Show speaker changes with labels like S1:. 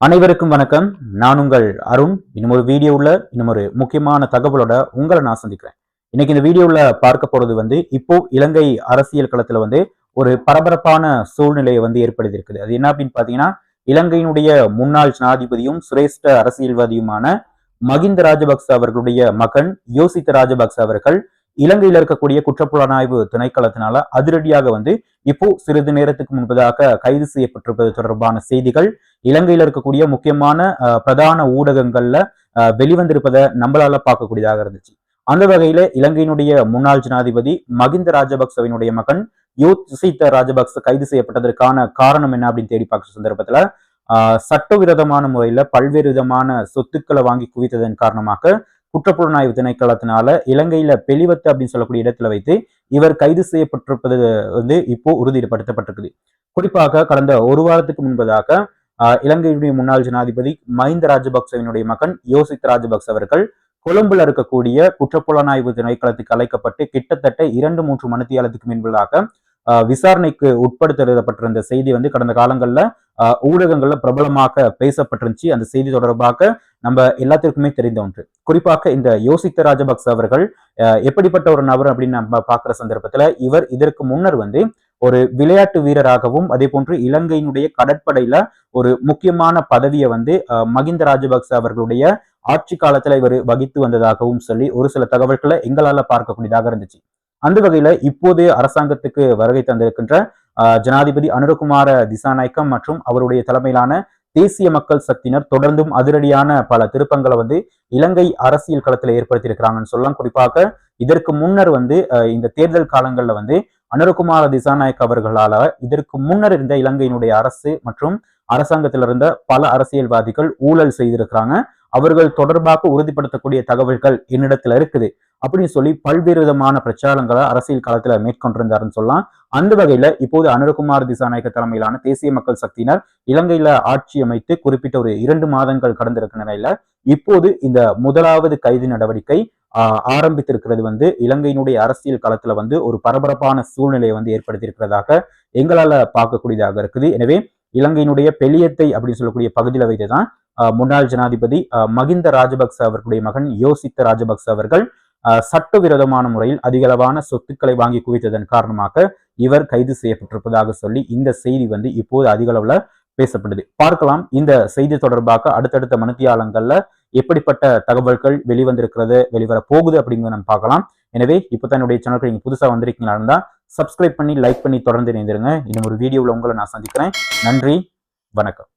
S1: அனைவருக்கும் வணக்கம். நான் உங்கள் அருண். இன்னும் ஒரு வீடியோவில் இன்னும் ஒரு முக்கியமான தகவலோட உங்களை நான் சந்திக்கிறேன். இன்னைக்கு இந்த வீடியோவில் பார்க்க போறது வந்து இப்போ இலங்கை அரசியல் களத்துல வந்து ஒரு பரபரப்பான சூழ்நிலையை வந்து ஏற்படுத்தி இருக்குது அது என்ன அப்படின்னு பாத்தீங்கன்னா இலங்கையினுடைய முன்னாள் ஜனாதிபதியும் சிரேஷ்ட அரசியல்வாதியுமான மகிந்த ராஜபக்ச அவர்களுடைய மகன் யோசித்த ராஜபக்ச அவர்கள் இலங்கையில் இருக்கக்கூடிய குற்றப்புலனாய்வு திணைக்களத்தினால அதிரடியாக வந்து இப்போ சிறிது நேரத்துக்கு முன்பதாக கைது செய்யப்பட்டிருப்பது தொடர்பான செய்திகள். இலங்கையில் இருக்கக்கூடிய முக்கியமான பிரதான ஊடகங்கள்ல வெளிவந்திருப்பதை நம்மளால பார்க்கக்கூடியதாக இருந்துச்சு. அந்த வகையில இலங்கையினுடைய முன்னாள் ஜனாதிபதி மகிந்த ராஜபக்சவினுடைய மகன் யோசித்த ராஜபக்ச கைது செய்யப்பட்டதற்கான காரணம் என்ன அப்படின்னு தேடி பார்க்குற சந்தர்ப்பத்துல ஆஹ், சட்டவிரோதமான முறையில பல்வேறு விதமான சொத்துக்களை வாங்கி குவித்ததன் காரணமாக குற்றப்புலனாய்வு திணைக்களத்தினால இலங்கையில பெலிவத்து அப்படின்னு சொல்லக்கூடிய இடத்துல வைத்து இவர் கைது செய்யப்பட்டிருப்பது வந்து இப்போ உறுதிப்படுத்தப்பட்டிருக்குது. குறிப்பாக கடந்த ஒரு வாரத்துக்கு முன்பதாக ஆஹ், இலங்கையுடைய முன்னாள் ஜனாதிபதி மஹிந்த ராஜபக்சவினுடைய மகன் யோசித் ராஜபக்ச அவர்கள் கொழும்புல இருக்கக்கூடிய குற்றப்புலனாய்வு திணைக்களத்துக்கு அழைக்கப்பட்டு கிட்டத்தட்ட இரண்டு மூன்று மணித்தியாலத்துக்கு முன்பதாக விசாரணைக்கு உட்படுத்தப்பட்டிருந்த செய்தி வந்து கடந்த காலங்களில் ஊடகங்களில் ஊடகங்கள்ல பிரபலமாக பேசப்பட்டிருந்துச்சு. அந்த செய்தி தொடர்பாக நம்ம எல்லாத்திற்குமே தெரிந்த ஒன்று. குறிப்பாக இந்த யோசித்த ராஜபக்ச அவர்கள் எப்படிப்பட்ட ஒரு நபர் அப்படின்னு நம்ம பார்க்குற சந்தர்ப்பத்துல இவர் இதற்கு முன்னர் வந்து ஒரு விளையாட்டு வீரராகவும் அதே போன்று இலங்கையினுடைய கடற்படையில ஒரு முக்கியமான பதவியை வந்து மகிந்த ராஜபக்ச அவர்களுடைய ஆட்சி காலத்துல இவர் வகித்து வந்ததாகவும் சொல்லி ஒரு சில தகவல்களை எங்களால பார்க்கக்கூடியதாக இருந்துச்சு. அந்த வகையில இப்போதைய அரசாங்கத்துக்கு வருகை தந்திருக்கின்ற ஜனாதிபதி அனுரகுமார திசாநாயக்கம் மற்றும் அவருடைய தலைமையிலான தேசிய மக்கள் சக்தியினர் தொடர்ந்தும் அதிரடியான பல திருப்பங்களை வந்து இலங்கை அரசியல் களத்தில் ஏற்படுத்தியிருக்கிறாங்கன்னு சொல்லலாம். குறிப்பாக இதற்கு முன்னர் வந்து இந்த தேர்தல் காலங்களில் வந்து அனுரகுமார திசாநாயக் அவர்களால இதற்கு முன்னர் இருந்த இலங்கையினுடைய அரசு மற்றும் அரசாங்கத்தில் இருந்த பல அரசியல்வாதிகள் ஊழல் செய்திருக்கிறாங்க. அவர்கள் தொடர்பாக உறுதிப்படுத்தக்கூடிய தகவல்கள் என்னிடத்துல இருக்குது அப்படின்னு சொல்லி பல்வேறு விதமான பிரச்சாரங்களை அரசியல் காலத்துல மேற்கொண்டிருந்தாருன்னு சொல்லலாம். அந்த வகையில இப்போது அனுரகுமார் திசாநாயக்க தலைமையிலான தேசிய மக்கள் சக்தியினர் இலங்கையில ஆட்சி அமைத்து குறிப்பிட்ட ஒரு இரண்டு மாதங்கள் கடந்திருக்க நிலையில இப்போது இந்த முதலாவது கைது நடவடிக்கை ஆஹ், ஆரம்பித்திருக்கிறது வந்து இலங்கையினுடைய அரசியல் களத்துல வந்து ஒரு பரபரப்பான சூழ்நிலையை வந்து ஏற்படுத்தியிருக்கிறதாக எங்களால பார்க்கக்கூடியதாக இருக்குது. எனவே இலங்கையினுடைய பெலியத்தை அப்படின்னு சொல்லக்கூடிய பகுதியில வைத்து தான் முன்னாள் ஜனாதிபதி மகிந்த ராஜபக்ச அவர்களுடைய மகன் யோசித்த ராஜபக்ச அவர்கள் சட்டவிரோதமான முறையில் அதிகளவான சொத்துக்களை வாங்கி குவித்ததன் காரணமாக இவர் கைது செய்யப்பட்டிருப்பதாக சொல்லி இந்த செய்தி வந்து இப்போது அதிக அளவுல பேசப்படுது. பார்க்கலாம் இந்த செய்தி தொடர்பாக அடுத்தடுத்த மனுத்தியாளங்கள்ல எப்படிப்பட்ட தகவல்கள் வெளிவந்திருக்கிறது வெளிவர போகுது அப்படிங்கிறத நம்ம பார்க்கலாம். எனவே இப்போ தான் என்னுடைய சேனலுக்கு நீங்க புதுசா வந்திருக்கீங்களா இருந்தா சப்ஸ்கிரைப் பண்ணி லைக் பண்ணி தொடர்ந்து இணைந்திருங்க. இன்னும் ஒரு வீடியோவில் உங்களை நான் சந்திக்கிறேன். நன்றி வணக்கம்.